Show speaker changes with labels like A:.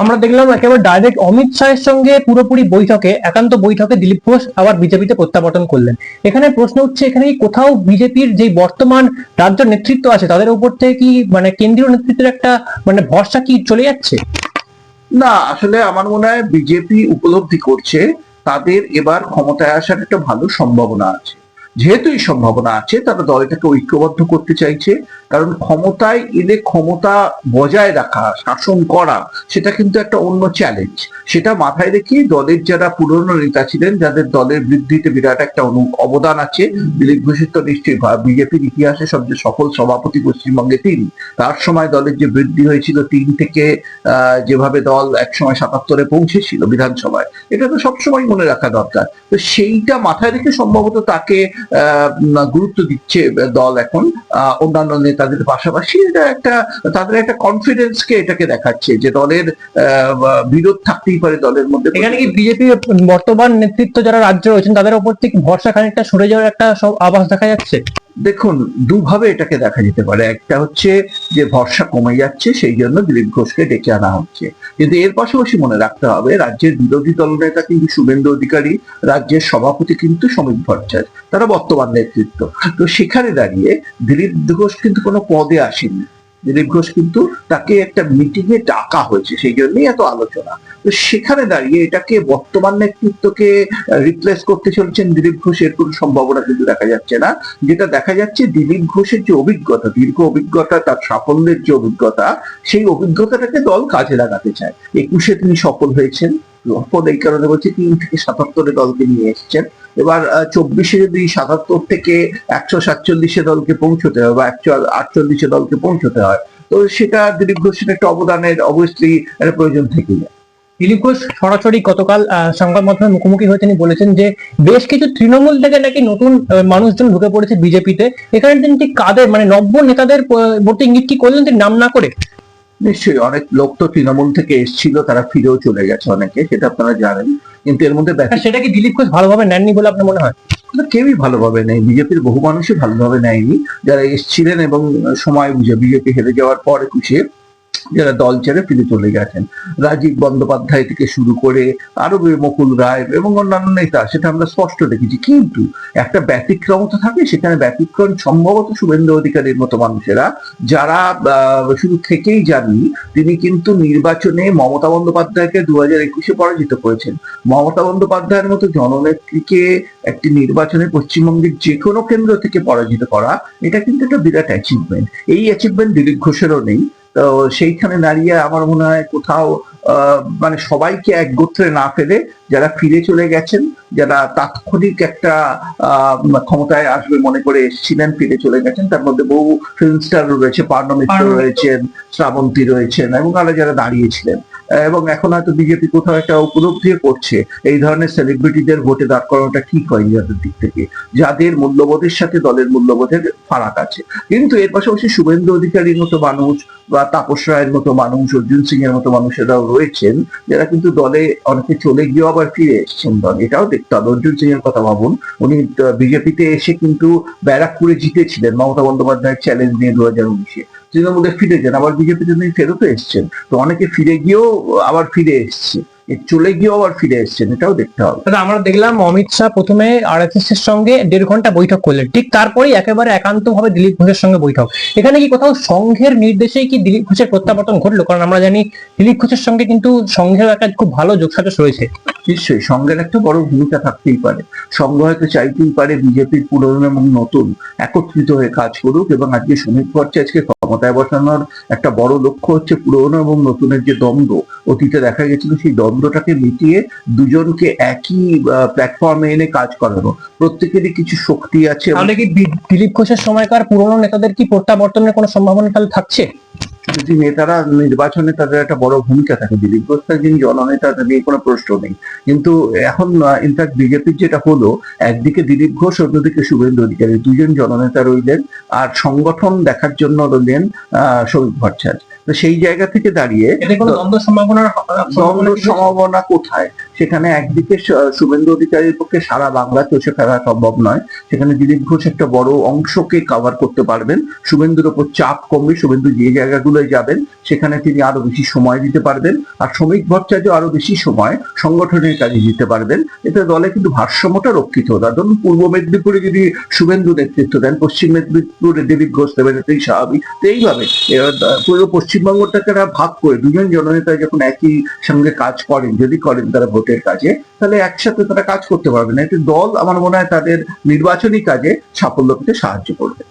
A: আমরা দেখলাম একেবারে ডাইরেক্ট অমিত শাহের সঙ্গে পুরোপুরি বৈঠকে, একান্ত বৈঠকে দিলীপ ঘোষ আবার বিজেপিতে প্রত্যাবর্তন করলেন। এখানে প্রশ্ন হচ্ছে এখানে কি কোথাও বিজেপির যে বর্তমান রাজ্য নেতৃত্ব আছে, তাদের উপর থেকে কি মানে কেন্দ্রীয় নেতৃত্বের একটা মানে ভরসা কি চলে যাচ্ছে?
B: না, আসলে আমার মনে হয় বিজেপি উপলব্ধি করছে, তাদের এবার ক্ষমতায় আসার একটা ভালো সম্ভাবনা আছে। যেহেতু এই সম্ভাবনা আছে, তারা দলটাকে ঐক্যবদ্ধ করতে চাইছে। কারণ ক্ষমতায় এলে ক্ষমতা বজায় রাখা, শাসন করা, সেটা কিন্তু একটা অন্য চ্যালেঞ্জ সেটা মাথায় রেখে দলের যারা পুরনো নেতা ছিলেন, যাদের দলের বৃদ্ধিতে বিরাট একটা অবদান আছে, দিলীপ ঘোষের তো নিশ্চয়ই বিজেপির ইতিহাসে সবচেয়ে সফল সভাপতি পশ্চিমবঙ্গে তিনি। তার সময় দলের যে বৃদ্ধি হয়েছিল তিন থেকে যেভাবে দল একসময় সাতাত্তরে পৌঁছেছিল বিধানসভায়, এটা তো সবসময় মনে রাখা দরকার। তো সেইটা মাথায় রেখে সম্ভবত তাকে গুরুত্ব দিচ্ছে দল এখন অন্যান্য নেতাদের পাশাপাশি এটা একটা তাদের একটা কনফিডেন্সকে এটাকে দেখাচ্ছে যে দলের বিরোধ থাকতেই পারে দলের মধ্যে।
A: এখানে কি বিজেপি বর্তমান নেতৃত্ব যারা রাজ্য রয়েছেন তাদের উপর থেকে ভরসা খানিকটা সরে যাওয়ার একটা সব আভাস দেখা যাচ্ছে?
B: দেখুন দুভাবে এটাকে দেখা যেতে পারে। একটা হচ্ছে যে ভরসা কমে যাচ্ছে সেই জন্য দিলীপ ঘোষকে ডেকে আনা হচ্ছে। কিন্তু এর পাশাপাশি মনে রাখতে হবে, রাজ্যের বিরোধী দল দলনেতা কিন্তু শুভেন্দু অধিকারী, রাজ্যের সভাপতি কিন্তু সমীপ ভট্টাচার্য, তারা বর্তমান নেতৃত্ব। তো সেখানে দাঁড়িয়ে দিলীপ ঘোষ কিন্তু কোনো পদে আসেনি। দিলীপ ঘোষ কিন্তু তাকে একটা মিটিং এ ডাকা হয়েছে, সেই জন্যই এত আলোচনা। তো সেখানে দাঁড়িয়ে এটাকে বর্তমান নেতৃত্বকে রিপ্লেস করতে চলছেন দিলীপ ঘোষের কোনো সম্ভাবনা কিন্তু দেখা যাচ্ছে না। যেটা দেখা যাচ্ছে, দিলীপ ঘোষের যে অভিজ্ঞতা, দীর্ঘ অভিজ্ঞতা, তার সাফল্যের যে অভিজ্ঞতা, সেই অভিজ্ঞতাটাকে দল কাজে লাগাতে চায়। একুশে তিনি সফল হয়েছেন। সফল এই কারণে বলছে, তিন থেকে সাতাত্তরে দলকে নিয়ে এসেছেন। এবার চব্বিশে যদি সাতাত্তর থেকে একশো সাতচল্লিশে দলকে পৌঁছতে হয় বা একশো আটচল্লিশে দলকে পৌঁছতে হয়, তো সেটা দিলীপ ঘোষের একটা অবদানের অবশ্যই প্রয়োজন থেকে যায়।
A: দিলীপ ঘোষ সরাসরি গতকাল সংবাদ মাধ্যমে মুখোমুখি হয়ে তিনি বলেছেন যে বেশ কিছু তৃণমূল থেকে নাকি নতুন মানুষজন ঢুকে পড়েছে বিজেপিতে। এখানে তিনি ঠিক কাদের মানে নব্য নেতাদের প্রতি ইঙ্গিত কি করলেন তিনি নাম না করে?
B: নিশ্চয়ই অনেক লোক তো তৃণমূল থেকে এসেছিল তারা ফিরেও চলে গেছে অনেকে সেটা আপনারা জানেন। কিন্তু এর মধ্যে
A: হ্যাঁ, সেটা কি দিলীপ ঘোষ ভালোভাবে নেননি বলে আপনার মনে হয়?
B: কেউই ভালোভাবে নেই বিজেপির বহু মানুষই ভালোভাবে নেয়নি। যারা এসেছিলেন এবং সময় বুঝে বিজেপি হেরে যাওয়ার পর একুশে যারা দল ছেড়ে ফিরে চলে গেছেন। রাজীব বন্দ্যোপাধ্যায় থেকে শুরু করে আরও মুকুল রায় এবং অন্যান্য নেতা, সেটা আমরা স্পষ্ট দেখেছি। কিন্তু একটা ব্যতিক্রম তো থাকে, সেখানে ব্যতিক্রম সম্ভবত শুভেন্দু অধিকারীর মতো মানুষেরা, যারা শুধু থেকেই জানি তিনি কিন্তু নির্বাচনে মমতা বন্দ্যোপাধ্যায়কে দু হাজার একুশে পরাজিত করেছেন। মমতা বন্দ্যোপাধ্যায়ের মতো জননেত্রীকে একটি নির্বাচনে পশ্চিমবঙ্গের যে কোনো কেন্দ্র থেকে পরাজিত করা, এটা কিন্তু একটা বিরাট অ্যাচিভমেন্ট এই অ্যাচিভমেন্ট দিলীপ ঘোষেরও নেই। তো সেইখানে দাঁড়িয়ে আমার মনে হয় কোথাও আহ, মানে সবাইকে এক গোত্রে না ফেলে যারা ফিরে চলে গেছেন যারা তাৎক্ষণিক একটা আহ, ক্ষমতায় আসবে মনে করে এসেছিলেন ফিরে চলে গেছেন তার মধ্যে বহু ফিল্ম স্টার রয়েছে
A: পার্ণমিত্র
B: রয়েছেন শ্রাবন্তী রয়েছেন এবং আরও যারা দাঁড়িয়েছিলেন। এবং এখন হয়তো বিজেপি কোথাও একটা উপলব্ধি করছে। এই ধরনের সেলিব্রিটিদের ভোটে দাঁড় করানোটা ঠিক হয়নি তাদের দিক থেকে। যাদের মূল্যবোধের সাথে দলের মূল্যবোধের ফারাক আছে। কিন্তু এর পাশাপাশি শুভেন্দু অধিকারীর মতো মানুষ বা তাপস রায়ের মতো মানুষ, অর্জুন সিং এর মতো মানুষেরাও রয়েছেন, যারা কিন্তু দলে অনেকে চলে গিয়েও আবার ফিরে এসেছেন দল। এটাও দেখতে হবে। অর্জুন সিং এর কথা ভাবুন, উনি বিজেপিতে এসে কিন্তু ব্যারাকপুরে জিতেছিলেন মমতা বন্দ্যোপাধ্যায়ের চ্যালেঞ্জ নিয়ে দু হাজার উনিশে। তৃণমূলে ফিরে যান আবার বিজেপিতে তিনি ফেরত এসছেন তো অনেকে ফিরে গিয়েও আবার ফিরে এসছে। চলে গিয়েও আবার ফিরে এসছেন এটাও দেখতে হবে।
A: দাদা আমরা দেখলাম অমিত শাহ প্রথমে আরএসএস এর সঙ্গে দেড় ঘণ্টা বৈঠক করলেন। ঠিক তারপরেই একেবারে একান্ত ভাবে দিলীপ ঘোষের সঙ্গে বৈঠক। এখানে কি কোথাও সংঘের নির্দেশেই কি দিলীপ ঘোষের প্রত্যাবর্তন ঘটলো? কারণ আমরা জানি দিলীপ ঘোষের সঙ্গে কিন্তু সংঘের একটা খুব ভালো যোগসাজশ রয়েছে।
B: নিশ্চয়ই সংঘের একটা বড় ভূমিকা থাকতেই পারে। সংঘ হয়তো চাইতেই পারে বিজেপির পুরনো এবং নতুন একত্রিত হয়ে কাজ করুক এবং আজকে শ্রমিক ভট্টাচার্যকে ক্ষমতায় বসানোর একটা বড় লক্ষ্য হচ্ছে পুরনো এবং নতুনের যে দ্বন্দ্ব অতীতে দেখা গেছিল সেই দ্বন্দ্বটাকে মিটিয়ে দুজনকে একই প্ল্যাটফর্মে এনে কাজ করানো। প্রত্যেকেরই কিছু শক্তি আছে
A: তাহলে কি দিলীপ ঘোষের সময়কার পুরনো নেতাদের কি প্রত্যাবর্তনের কোনো সম্ভাবনা তাহলে থাকছে?
B: যদি নেতারা নির্বাচনে তাদের একটা বড় ভূমিকা থাকে দিলীপ ঘোষ তার যিনি জননেতা নিয়ে কোনো প্রশ্ন নেই। কিন্তু এখন ইনফ্যাক্ট বিজেপির যেটা হলো একদিকে দিলীপ ঘোষ অন্যদিকে শুভেন্দু অধিকারী। দুজন জননেতা রইলেন আর সংগঠন দেখার জন্য রইলেন আহ শ্রমিক ভট্টাচার্য। তো সেই জায়গা থেকে দাঁড়িয়ে
A: সম্ভাবনার
B: দ্বন্দ্ব সম্ভাবনা কোথায়? সেখানে একদিকে শুভেন্দু অধিকারীর পক্ষে সারা বাংলা চষে ফেলা সম্ভব নয়। সেখানে দিলীপ ঘোষ একটা বড় অংশকে কভার করতে পারবেন। শুভেন্দুর ওপর চাপ কমবে, শুভেন্দু যে জায়গাগুলোয় যাবেন, সেখানে তিনি আরও বেশি সময় দিতে পারবেন আর শ্রমিক ভট্টাচার্য আরও বেশি সময় সংগঠনের কাজে দিতে পারবেন। এতে দলে কিন্তু ভারসাম্যটা রক্ষিত হতো ধরুন, পূর্ব মেদিনীপুরে যদি শুভেন্দু নেতৃত্ব দেন, পশ্চিম মেদিনীপুরে দিলীপ ঘোষ দেবেন এটাই স্বাভাবিক। এইভাবে পুরো পশ্চিমবঙ্গটাকে ভাগ করে, দুজন জননেতা যখন একই সঙ্গে কাজ করেন, যদি করেন তারা ভোটের কাজে, তাহলে একসাথে তারা কাজ করতে পারবে না। এতে দল আমার মনে হয় তাদের নির্বাচনী কাজে সাফল্য পেতে সাহায্য করবে।